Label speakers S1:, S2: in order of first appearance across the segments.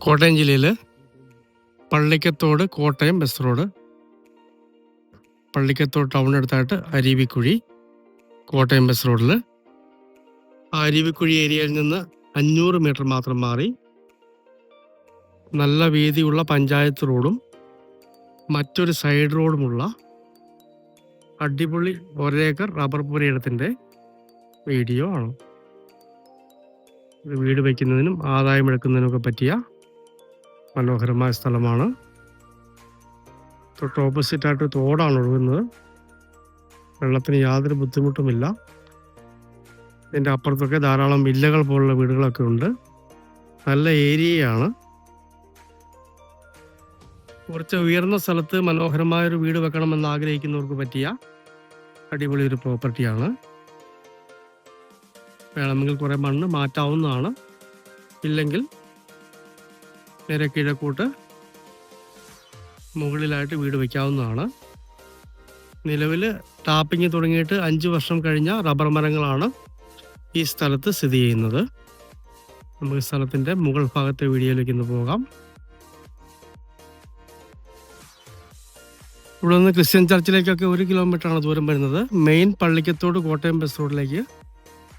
S1: കോട്ടയം ജില്ലയിൽ Pallikkathodu Kottayam bus road Pallikkathodu ടൗണിനടുത്തായിട്ട് Aruvikkuzhi Kottayam bus റോഡിൽ അരുവിക്കുഴി ഏരിയയിൽ നിന്ന് അഞ്ഞൂറ് മീറ്റർ മാത്രം മാറി നല്ല വീതിയുള്ള പഞ്ചായത്ത് റോഡും മറ്റൊരു സൈഡ് റോഡുമുള്ള അടിപൊളി ഒരേക്കർ റബ്ബർ പുരയിടത്തിന്റെ വീഡിയോ ആണ്. വീട് വയ്ക്കുന്നതിനും ആദായം എടുക്കുന്നതിനൊക്കെ പറ്റിയ മനോഹരമായ സ്ഥലമാണ്. തൊട്ട് ഓപ്പോസിറ്റായിട്ട് തോടാണ് ഒഴുകുന്നത്. വെള്ളത്തിന് യാതൊരു ബുദ്ധിമുട്ടുമില്ല. ഇതിന്റെ അപ്പുറത്തൊക്കെ ധാരാളം വില്ലകൾ പോലുള്ള വീടുകളൊക്കെ ഉണ്ട്. നല്ല ഏരിയയാണ്. കുറച്ച് ഉയർന്ന സ്ഥലത്ത് മനോഹരമായൊരു വീട് വെക്കണമെന്ന് ആഗ്രഹിക്കുന്നവർക്ക് പറ്റിയ അടിപൊളി ഒരു പ്രോപ്പർട്ടിയാണ്. വേണമെങ്കിൽ കുറേ മണ്ണ് മാറ്റാവുന്നതാണ്. ഇല്ലെങ്കിൽ നേരെ കിഴക്കോട്ട് മുകളിലായിട്ട് വീട് വയ്ക്കാവുന്നതാണ് നിലവിൽ ടാപ്പിംഗ് തുടങ്ങിയിട്ട് അഞ്ച് വർഷം കഴിഞ്ഞ റബ്ബർ മരങ്ങളാണ് ഈ സ്ഥലത്ത് സ്ഥിതി ചെയ്യുന്നത്. നമുക്ക് സ്ഥലത്തിന്റെ മുകൾ ഭാഗത്തെ വീഡിയോയിലേക്ക് ഇന്ന് പോകാം. ഇവിടെ നിന്ന് ക്രിസ്ത്യൻ ചർച്ചിലേക്കൊക്കെ ഒരു കിലോമീറ്ററാണ് ദൂരം വരുന്നത്. മെയിൻ പള്ളിക്കത്തോട് കോട്ടയം ബസ് റോഡിലേക്ക്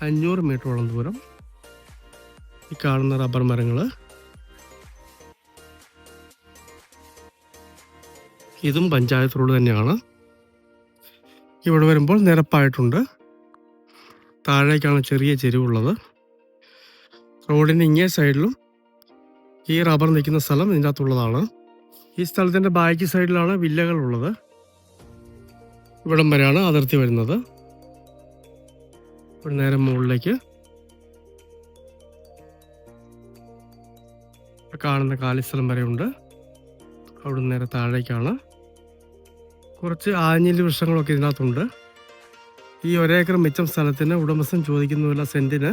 S1: അഞ്ഞൂറ് മീറ്ററോളം ദൂരം ഈ കാണുന്ന റബ്ബർ മരങ്ങൾ ഇതും പഞ്ചായത്ത് റോഡ് തന്നെയാണ്. ഇവിടെ വരുമ്പോൾ നിരപ്പായിട്ടുണ്ട്. താഴേക്കാണ് ചെറിയ ചെരുവുള്ളത്. റോഡിന്റെ ഇങ്ങേ സൈഡിലും ഈ റബ്ബർ നിൽക്കുന്ന സ്ഥലം ഇതിന്റെ അകത്തുള്ളതാണ് ഈ സ്ഥലത്തിന്റെ ബാക്ക് സൈഡിലാണ് വില്ലകൾ ഉള്ളത് ഇവിടം വരെയാണ് അതിർത്തി വരുന്നത്. ഇവിടെ നേരം മുകളിലേക്ക്. കാണുന്ന കാലിസ്ഥലം വരെയുണ്ട്. അവിടെ നേരെ താഴേക്കാണ്. കുറച്ച് ആഞ്ഞിലി വൃക്ഷങ്ങളൊക്കെ ഇതിനകത്തുണ്ട്. ഈ ഒരേക്കർ മിച്ചം സ്ഥലത്തിന് ഉടമസ്ഥൻ ചോദിക്കുന്ന സെന്റിന്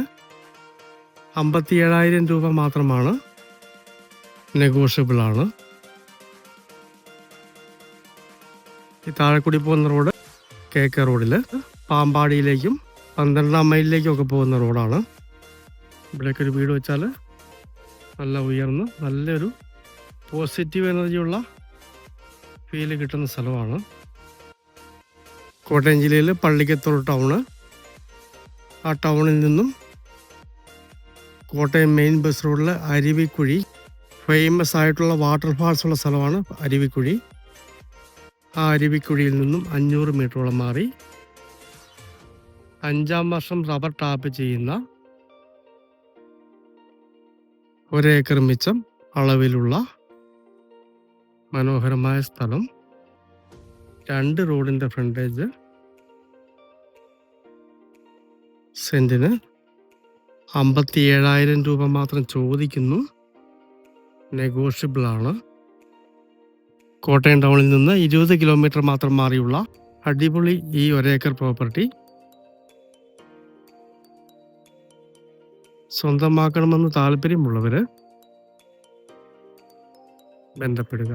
S1: അമ്പത്തി ഏഴായിരം രൂപ മാത്രമാണ്. നെഗോഷ്യബിളാണ് ഈ താഴെക്കൂടി പോകുന്ന റോഡ് കെ കെ റോഡിൽ പാമ്പാടിയിലേക്കും പന്ത്രണ്ടാം മൈലിലേക്കും ഒക്കെ പോകുന്ന റോഡാണ്. ഇവിടേക്ക് ഒരു വീട് വെച്ചാൽ നല്ല ഉയർന്ന് നല്ലൊരു പോസിറ്റീവ് എനർജിയുള്ള ഫീൽ കിട്ടുന്ന സ്ഥലമാണ്. കോട്ടയം ജില്ലയിൽ പള്ളിക്കത്തോട് ടൗണ് ആ ടൗണിൽ നിന്നും കോട്ടയം മെയിൻ ബസ് റോഡിൽ അരുവിക്കുഴി ഫേമസ് ആയിട്ടുള്ള വാട്ടർഫാൾസ് ഉള്ള സ്ഥലമാണ് അരുവിക്കുഴി. ആ അരുവിക്കുഴിയിൽ നിന്നും അഞ്ഞൂറ് മീറ്ററോളം മാറി. അഞ്ചാം വർഷം റബ്ബർ ടാപ്പ് ചെയ്യുന്ന ഒരേക്കർ മിച്ചം അളവിലുള്ള മനോഹരമായ സ്ഥലം. രണ്ട് റോഡിന്റെ ഫ്രണ്ടേജ് സെന്റിന് അമ്പത്തി ഏഴായിരം രൂപ മാത്രം ചോദിക്കുന്നു. നെഗോഷ്യബിളാണ് കോട്ടയം ടൗണിൽ നിന്ന് ഇരുപത് കിലോമീറ്റർ മാത്രം മാറിയുള്ള അടിപൊളി ഈ ഒരേക്കർ പ്രോപ്പർട്ടി സ്വന്തമാക്കണമെന്ന് താല്പര്യമുള്ളവർ ബന്ധപ്പെടുക.